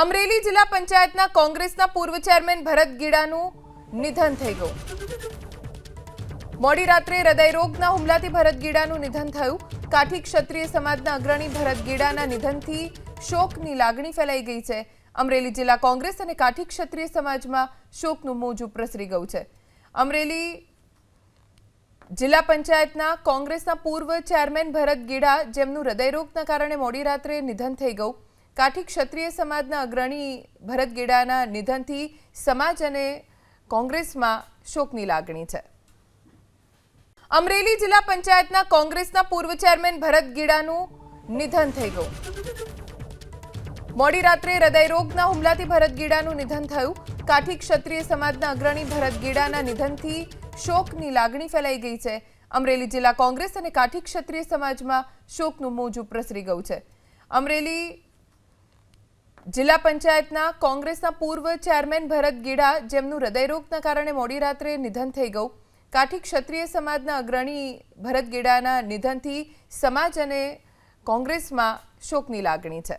અમરેલી જિલ્લા પંચાયતના કોંગ્રેસના પૂર્વ ચેરમેન ભરત ગીડાનું નિધન થઈ ગયું. મોડી રાત્રે હૃદયરોગના હુમલાથી ભરત ગીડાનું નિધન થયું. કાઠી ક્ષત્રિય સમાજના અગ્રણી ભરત ગીડાના નિધનથી શોકની લાગણી ફેલાઈ ગઈ છે. અમરેલી જિલ્લા કોંગ્રેસ અને કાઠી ક્ષત્રિય સમાજમાં શોકનું મોજું પ્રસરી ગયું છે. અમરેલી જિલ્લા પંચાયતના કોંગ્રેસના પૂર્વ ચેરમેન ભરત ગીડા, જેમનું હૃદયરોગના કારણે મોડી રાત્રે નિધન થઈ ગયું. કાઠી ક્ષત્રિય સમાજના અગ્રણી ભરત ગીડાના નિધનથી સમાજ અને કોંગ્રેસમાં શોકની લાગણી છે. અમરેલી જિલ્લા પંચાયતના કોંગ્રેસના પૂર્વ ચેરમેન ભરત ગીડાનું નિધન થઈ ગયું. મોડી રાત્રે હૃદયરોગના હુમલાથી ભરત ગીડાનું નિધન થયું. કાઠી ક્ષત્રિય સમાજના અગ્રણી ભરત ગીડાના નિધનથી શોકની લાગણી ફેલાઈ ગઈ છે. અમરેલી જિલ્લા કોંગ્રેસ અને કાઠી ક્ષત્રિય સમાજમાં શોકનું મોજું પ્રસરી ગયું છે. અમરેલી જિલ્લા પંચાયતના કોંગ્રેસના પૂર્વ ચેરમેન ભરત ગીડા, જેમનું હૃદયરોગના કારણે મોડી રાત્રે નિધન થઈ ગયું. કાઠી ક્ષત્રિય સમાજના અગ્રણી ભરત ગીડાના નિધનથી સમાજ અને કોંગ્રેસમાં શોકની લાગણી છે.